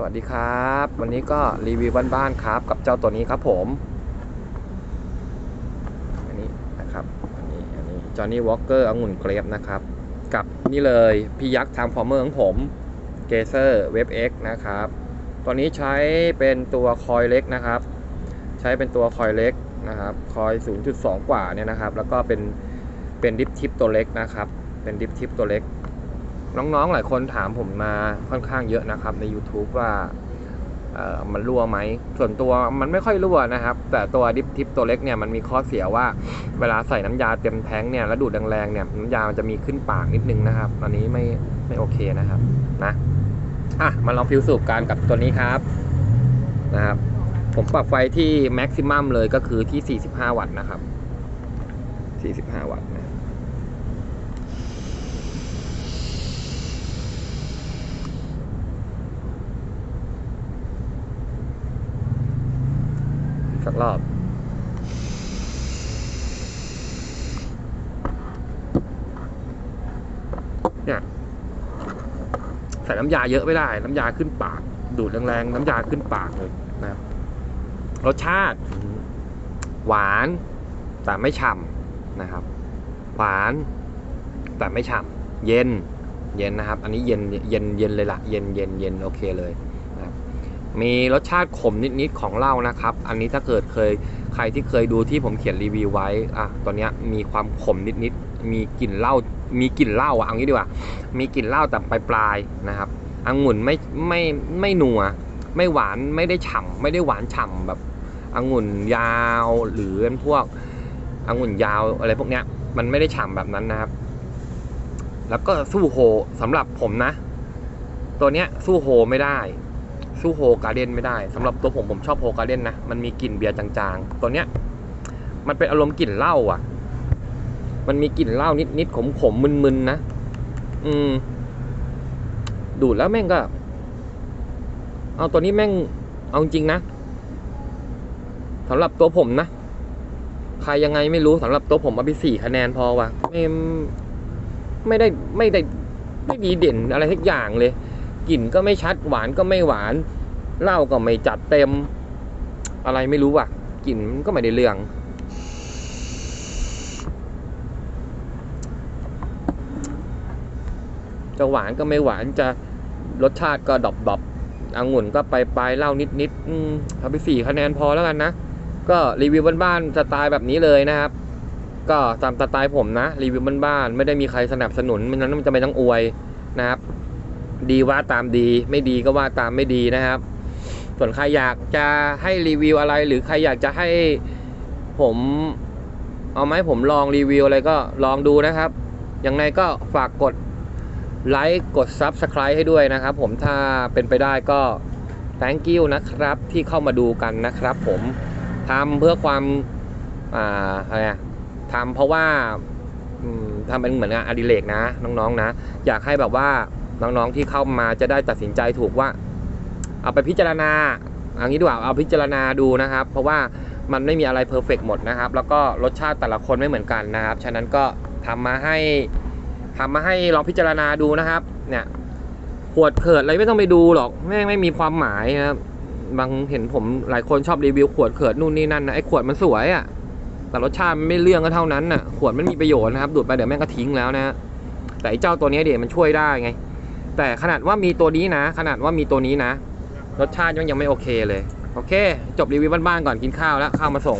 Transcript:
สวัสดีครับ วันนี้ก็รีวิวบ้านๆครับ กับเจ้าตัวนี้ครับผม อันนี้นะครับ อันนี้อันนี้จอห์นนี่วอลเกอร์องุ่นเกรฟนะครับ กับนี่เลยพี่ยักษ์ทางฟอร์เมอร์ของผมเกเซอร์เว็บเนะครับตัวนี้ใช้เป็นตัวคอยเล็กนะครับ ใช้เป็นตัวคอยเล็กนะครับ คอย 0.2 กว่าเนี่ยนะครับ แล้วก็เป็นเป็นดิฟทิปตัวเล็กนะครับ เป็นดิฟทิปตัวเล็ก น้องๆหลายคนถามผมมาค่อนข้างเยอะนะครับใน YouTube ว่ามันรั่วไหม ส่วนตัวมันไม่ค่อยรั่วนะครับ แต่ตัวดิฟทิปตัวเล็กเนี่ยมันมีข้อเสียว่า เวลาใส่น้ำยาเต็มแท้งเนี่ยแล้วดูดแรงๆเนี่ยน้ำยามันจะมีขึ้นปากนิดนึงนะครับ อันนี้ไม่ไม่โอเคนะครับนะอะมาลองฟิวสูบกันกับตัวนี้ครับนะครับ ผมปรับไฟที่แม็กซิมัมเลยก็คือที่ 45 วัตต์นะครับ 45 วัตต์นะ สัก รอบ เนี่ยใส่น้ำยาเยอะไม่ได้ น้ำยาขึ้นปาก ดูดแรงๆ น้ำยาขึ้นปากเลยนะครับรสชาติ หวานแต่ไม่ฉ่ำนะครับ หวานแต่ไม่ฉ่ำเย็นเย็นนะครับ อันนี้เย็นเย็นเย็นเลยล่ะ เย็นเย็นเย็นโอเคเลย มีรสชาติขมนิดๆของเหล้านะครับ อันนี้ถ้าเกิดเคยใครที่เคยดูที่ผมเขียนรีวิวไว้อะตัวนี้มีความขมนิดๆมีกลิ่นเหล้ามีกลิ่นเหล้าอะเอางี้ดีกว่า มีกลิ่นเหล้าแต่ปลายๆนะครับองุ่นไม่ไม่ไม่นัวไม่หวานไม่ได้ฉ่ำไม่ได้หวานฉ่ำแบบองุ่นยาวหรือพวกองุ่นยาวอะไรพวกเนี้ย มันไม่ได้ฉ่ำแบบนั้นนะครับ แล้วก็สู้โฮสำหรับผมนะ ตัวเนี้ยสู้โฮไม่ได้ สู้โฮการเด้นไม่ได้สำหรับตัวผมผมชอบโฮการเด้นนะ มันมีกลิ่นเบียร์จางๆ ตัวเนี้ย มันเป็นอารมณ์กลิ่นเหล้าอะ มันมีกลิ่นเหล้านิดๆขมๆมึนๆนะ อืม ดูดแล้วแม่งก็ เอาตัวนี้แม่ง เอาจริงนะสำหรับตัวผมนะ ใครยังไงไม่รู้สำหรับตัวผมเอาไปสี่คะแนนพอว่ะไม่ไม่ได้ไม่ได้ไม่ดีเด่นอะไรทุกอย่างเลย กลิ่นก็ไม่ชัดหวานก็ไม่หวานเหล้าก็ไม่จัดเต็ม อะไรไม่รู้ว่ะกลิ่นก็ไม่ได้เรื่อง จะหวานก็ไม่หวานจะรสชาติก็ดอบดอบองุ่นก็ไปปลายเหล้านิดนิดๆอืมเอาไปสี่คะแนนพอแล้วกันนะ ก็รีวิวบ้านๆสไตล์แบบนี้เลยนะครับ ก็ตามสไตล์ผมนะ รีวิวบ้านๆไม่ได้มีใครสนับสนุนไม่นั้นมันจะไม่ต้องอวยนะครับ ดีว่าตามดี ไม่ดีก็ว่าตามไม่ดีนะครับ ส่วนใครอยากจะให้รีวิวอะไร หรือใครอยากจะให้ผมเอาไหมผมลองรีวิวอะไรก็ลองดูนะครับยังไงก็ฝากกดไลค์กด Subscribe ให้ด้วยนะครับ ผมถ้าเป็นไปได้ก็ thank you นะครับ ที่เข้ามาดูกันนะครับ ผมทำเพื่อความอ่าอะไรทำเพราะว่าทำเป็นเหมือนงานอดิเรกนะ น้องๆนะ อยากให้แบบว่า น้องๆที่เข้ามาจะได้ตัดสินใจถูกว่า เอาไปพิจารณาอย่างนี้ดีกว่าเอาพิจารณาดูนะครับ เพราะว่ามันไม่มีอะไรเพอร์เฟกหมดนะครับ แล้วก็รสชาติแต่ละคนไม่เหมือนกันนะครับ ฉะนั้นก็ทำมาให้ทำมาให้ลองพิจารณาดูนะครับ เนี่ยขวดเขิดอะไรไม่ต้องไปดูหรอกแม่งไม่มีความหมายนะครับบางเห็นผมหลายคนชอบรีวิวขวดเขิดนู่นนี่นั่นนะไอ้ขวดมันสวยอะ่ะแต่รสชาติไม่เรื่องก็เท่านั้นน่ะขวดไม่มีประโยชน์นะครับดูดไปเดี๋ยวแม่งก็ทิ้งแล้วนะแต่ไอ้เจ้าตัวนี้เดี๋ยวมันช่วยได้ไง แต่ขนาดว่ามีตัวนี้นะ ขนาดว่ามีตัวนี้นะ รสชาติยังยังไม่โอเคเลย โอเค จบรีวิวบ้านๆก่อนกินข้าวแล้วข้าวมาส่ง